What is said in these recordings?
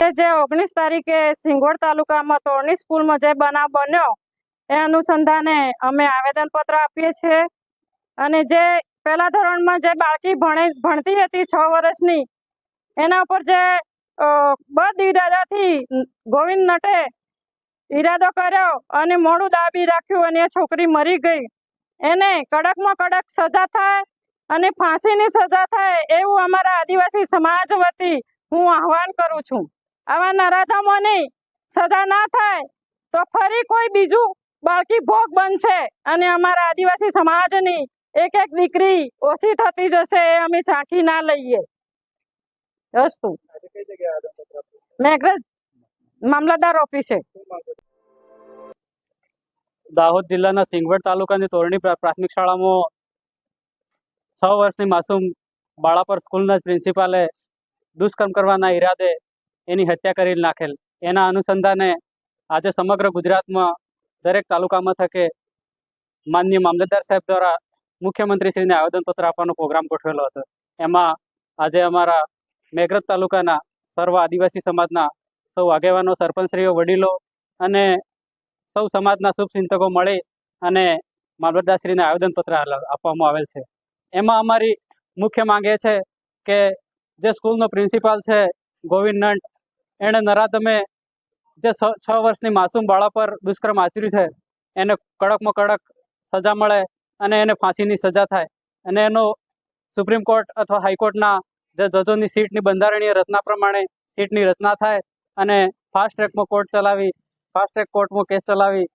જે ઓગણીસ તારીખે સિંગોડ તાલુકામાં તોરણી સ્કૂલમાં જે બનાવ બન્યો, એ અનુસંધાને અમે આવેદનપત્ર આપીએ છીએ. અને જે પહેલા ધોરણમાં જે બાળકી ભણે, ભણતી હતી છ વર્ષની, એના ઉપર જે બદ ઇરાદાથી ગોવિંદ નટે ઈરાદો કર્યો અને મોડું દાબી રાખ્યું અને એ છોકરી મરી ગઈ. એને કડકમાં કડક સજા થાય અને ફાંસીની સજા થાય એવું અમારા આદિવાસી સમાજ વતી હું આહવાન કરું છું. આવા નરાધમોની સજા ના થાય, તો ફરી કોઈ બીજું બાળકી ભોગ બનશે. અને અમારા આદિવાસી સમાજની એક એક દીકરી ઓછી થતી જશે એ અમે ઝાંખી ના લઈએ. અસ્તુ મેઘરજ મામલતદાર ઓફિસે. દાહોદ જિલ્લાના સિંગવડ તાલુકાની તોરણી પ્રા- પ્રાથમિક શાળામાં છ વર્ષની માસૂમ બાળા પર સ્કૂલના પ્રિન્સિપાલે દુષ્કર્મ કરવાના ઈરાદે એની હત્યા કરી નાખેલ. એના અનુસંધાને આજે સમગ્ર ગુજરાતમાં દરેક તાલુકામાં થકે માનનીય મામલતદાર સાહેબ દ્વારા મુખ્યમંત્રીશ્રીને આવેદનપત્ર આપવાનો પ્રોગ્રામ ગોઠવેલો હતો. એમાં આજે અમારા મેઘરજ તાલુકાના સર્વ આદિવાસી સમાજના સૌ આગેવાનો, સરપંચશ્રીઓ, વડીલો અને સૌ સમાજના શુભચિંતકો મળી અને મામલતદારશ્રીને આવેદનપત્ર આપવામાં આવેલ છે. એમાં અમારી મુખ્ય માંગ એ છે કે જે સ્કૂલનો પ્રિન્સિપાલ છે, ગોવિંદ નંટ એણે નરાધમે જે છ વર્ષની માસૂમ બાળા પર દુષ્કર્મ આચર્યું છે, એને કડકમાં કડક સજા મળે અને એને ફાંસીની સજા થાય. અને એનો સુપ્રીમ કોર્ટ અથવા હાઈકોર્ટના જે જજોની સીટની બંધારણીય રચના પ્રમાણે સીટની રચના થાય અને ફાસ્ટ ટ્રેકમાં કોર્ટ ચલાવી, ફાસ્ટ ટ્રેક કોર્ટમાં કેસ ચલાવી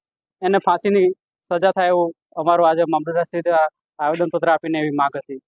એને ફાંસીની સજા થાય એવું અમારું આજે મામલતદારશ્રી દ્વારા આવેદનપત્ર આપીને એવી માગ હતી.